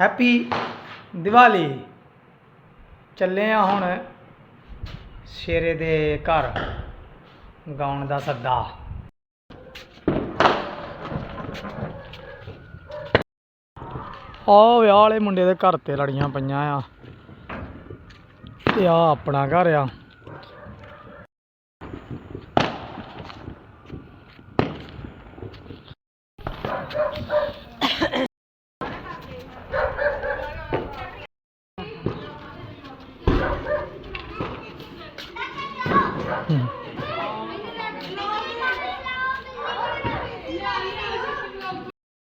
Happy Diwali ਚੱਲੇ ਆ ਹੁਣ ਸ਼ੇਰੇ ਦੇ ਘਰ ਗਾਉਣ ਦਾ ਸੱਦਾ। ਆ ਵਿਆਹ ਵਾਲੇ ਮੁੰਡੇ ਦੇ ਘਰ ਤੇ ਲੜੀਆਂ ਪਈਆਂ ਆ। ਤੇ ਆ ਆਪਣਾ ਘਰ ਆ।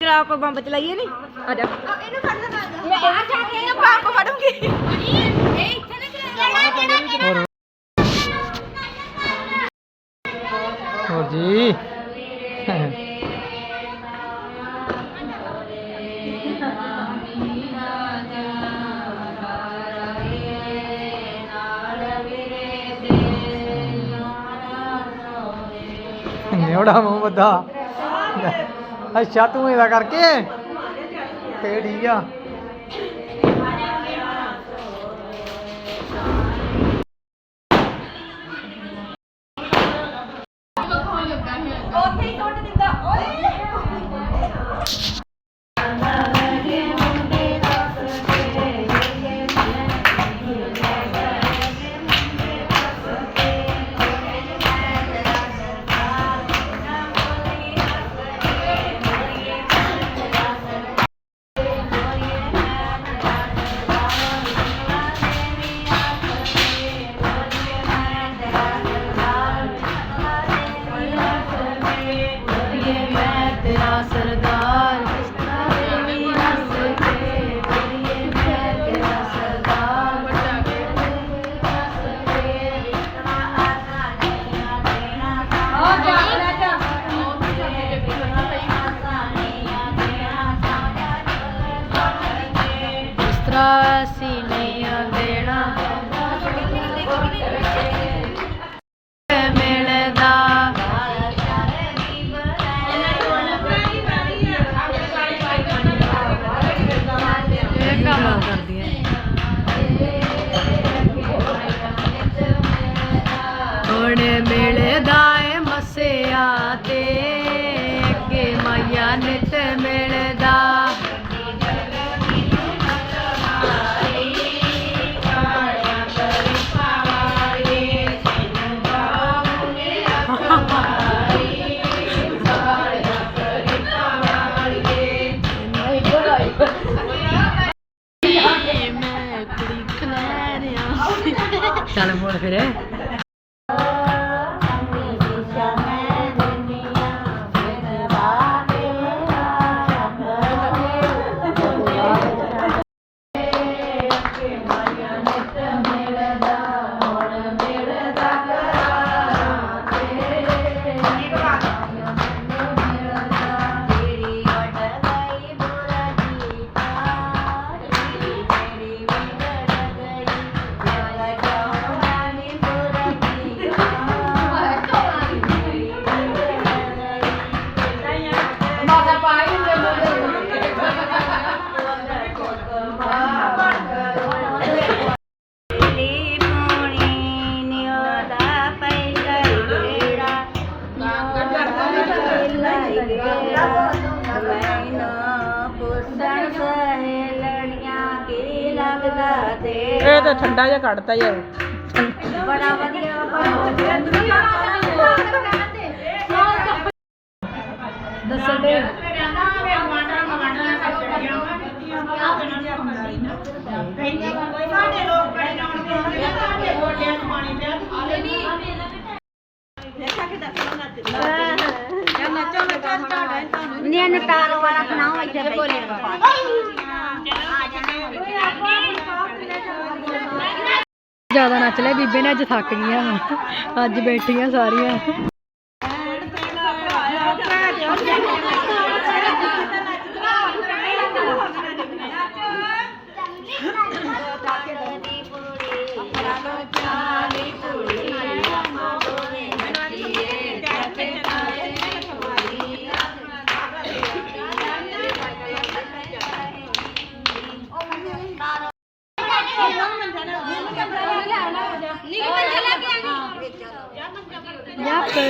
ਤੇਰਾ ਕੋਈ ਬੰਬ ਚਲਾਈਏ ਨਹੀਂ ਆ ਜਾ। ਇਹਨੂੰ ਫੜ ਲੈ ਮੈਂ ਆ ਜਾ ਕੇ ਇਹਨੂੰ ਬੰਬ ਫੜੂੰਗੀ। ਇਹ ਇੱਥੇ ਨਾ ਚਲਾਇਆ ਕਿਹੜਾ ਹੋਰ ਜੀ। ਨਿਉੜਾ ਮੂੰਹ ਬੱਧਾ ਅੱਛਾ ਤੂੰ ਇਹਦਾ ਕਰਕੇ। ਤੇ ਠੀਕ ਆ। ਇਸ ਤਰ੍ਹਾਂ ਦੇਣਾ। ਮਿਲਦਾ। ਇਹ ਕੰਮ ਕਰਦੀ ਹੈ। ਹੁਣ ਮਿਲਦਾ ਏ ਮਸਿਆ ਤੇ ਕਿ ਮਾਇਆ ਨਿਤ ਪੁੱਛਣ ਸਹੇਲੜੀਆਂ ਕੀ ਲੱਗਦਾ ਤੇ ਇਹ ਤਾਂ ਠੰਡਾ ਜਿਹਾ ਕੱਢਤਾ ਯਾਰ। ਬੜਾ ਵਧੀਆ ਦੱਸਣ ਦੇ ਵਾਲਾ ਬਣਾਓ ਇੱਥੇ ਜ਼ਿਆਦਾ ਨੱਚ ਲਿਆ ਬੀਬੇ ਨੇ ਅੱਜ ਥੱਕ ਗਈਆਂ। ਅੱਜ ਬੈਠੀਆਂ ਸਾਰੀਆਂ। यहाँ पे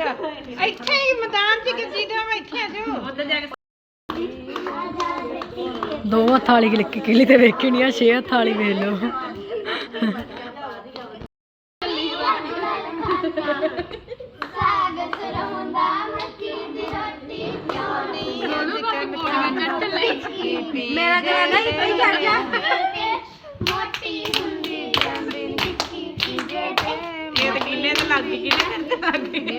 ਇੱਥੇ ਹੀ ਮੈਦਾਨ 'ਚ ਕਿੱਦੀ ਦਾ ਮੈਂ ਇੱਥੇ ਆ ਜਾਓ ਦੋ ਹੱਥ ਵਾਲੀ ਕਲਿੱਕ ਕਿਲੀ ਤੇ ਵੇਖੀ ਨਹੀਂ ਆ ਛੇ ਹੱਥ ਵਾਲੀ ਵੇਖ ਲਓ। ਮੇਰਾ ਕਹਿੰਦਾ ਹੀ ਪਈ ਚੱਲ ਜਾ। ਮੋਟੀ ਹੁੰਦੀ ਜਾਂਦੀ ਨਿੱਕੀ ਜਿਹੇ ਇਹ ਤੇ ਕਿੰਨੇ ਤੇ ਲੱਗ ਗਈ ਕਿੰਨੇ ਤੇ ਲੱਗ ਗਈ।